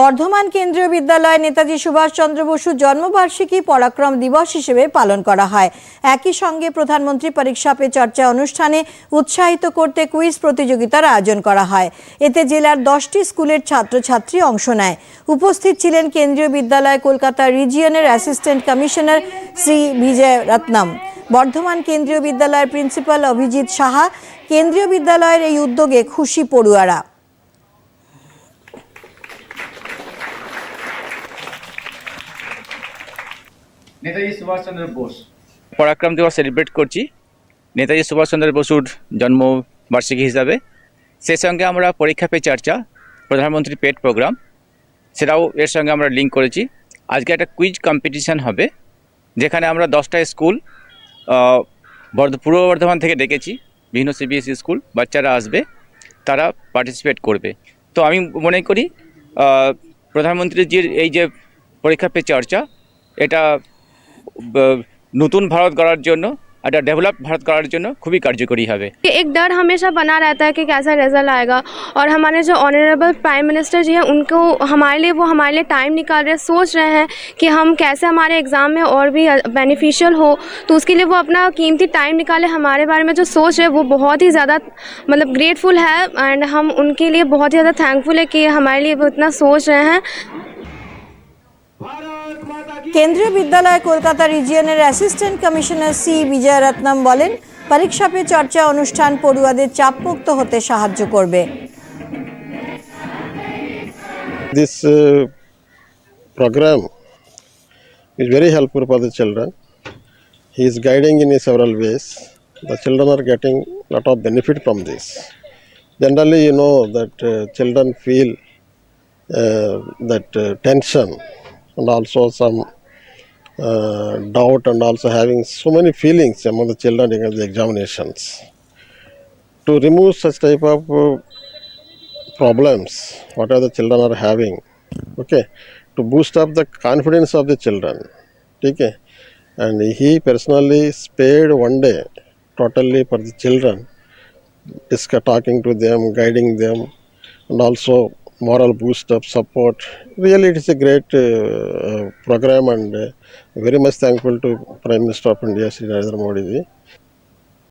বর্ধমান কেন্দ্রীয় বিদ্যালয়ে নেতাজি সুভাষচন্দ্র বসু জন্মবার্ষিকী পরাক্রম দিবস হিসেবে পালন করা হয় একই সঙ্গে প্রধানমন্ত্রী পরীক্ষা পে চর্চা অনুষ্ঠানে উৎসাহিত করতে কুইজ প্রতিযোগিতার আয়োজন করা হয় এতে জেলার দশটি স্কুলের ছাত্রছাত্রী অংশ নেয় উপস্থিত ছিলেন কেন্দ্রীয় বিদ্যালয় কলকাতা রিজিয়নের অ্যাসিস্ট্যান্ট কমিশনার শ্রী বিজয় রত্নম বর্ধমান কেন্দ্রীয় বিদ্যালয়ের প্রিন্সিপাল অভিজিৎ সাহা কেন্দ্রীয় বিদ্যালয়ের এই উদ্যোগে খুশি পড়ুয়ারা নেতাজি সুভাষচন্দ্র বোস পরাক্রম দিবস সেলিব্রেট করছি নেতাজি সুভাষচন্দ্র বসুর জন্মবার্ষিকী হিসাবে সেই সঙ্গে আমরা পরীক্ষা পে চর্চা প্রধানমন্ত্রী পেট প্রোগ্রাম সেটাও এর সঙ্গে আমরা লিঙ্ক করেছি আজকে একটা কুইজ কম্পিটিশান হবে যেখানে আমরা দশটা স্কুল পূর্ব বর্ধমান থেকে ডেকেছি বিভিন্ন সিবিএসই স্কুল বাচ্চারা আসবে তারা পার্টিসিপেট করবে তো আমি মনে করি প্রধানমন্ত্রীজির এই যে পরীক্ষা পে চর্চা এটা নতুন ভারত গড়ার জন্য একটা ডেভেলপ ভারত গড়ার জন্য খুবই কার্যকরী হবে कि एक डर हमेशा बना रहता है कि कैसा रिजल्ट आएगा और हमारे जो ऑनरेबल प्राइम मिनिस्टर जी हैं उनको हमारे लिए वो हमारे लिए टाइम निकाल रहे हैं सोच रहे हैं कि हम कैसे हमारे एग्ज़ाम में और भी बेनिफिशियल हो तो उसके लिए वो अपना कीमती टाइम निकाले हमारे बारे में जो सोच रहे हैं वो बहुत ही ज़्यादा मतलब ग्रेटफुल है एंड हम उनके लिए बहुत ही ज़्यादा थैंकफुल है कि हमारे लिए वो इतना सोच रहे हैं কেন্দ্রীয় বিদ্যালয় কলকাতা রিজিয়নের অ্যাসিস্ট্যান্ট কমিশনার সি বিজয়রত্নম বলেন পরীক্ষা পে চর্চা অনুষ্ঠান পড়ুয়াদের চাপমুক্ত হতে সাহায্য করবে This uh, program is very helpful for the children. He is guiding in several ways. The children are getting a lot of benefit from this. Generally, you know that uh, children feel uh, that uh, tension and also some Uh, doubt and also having so many feelings among the children during the examinations. To remove such type of uh, problems, whatever the children are having, okay, to boost up the confidence of the children, okay, and he personally spared one day totally for the children, talking to them, guiding them, and also moral boost of support. Really, it is a great uh, program, and uh, very much thankful to Prime Minister of India, Shri Narendra Modi ji.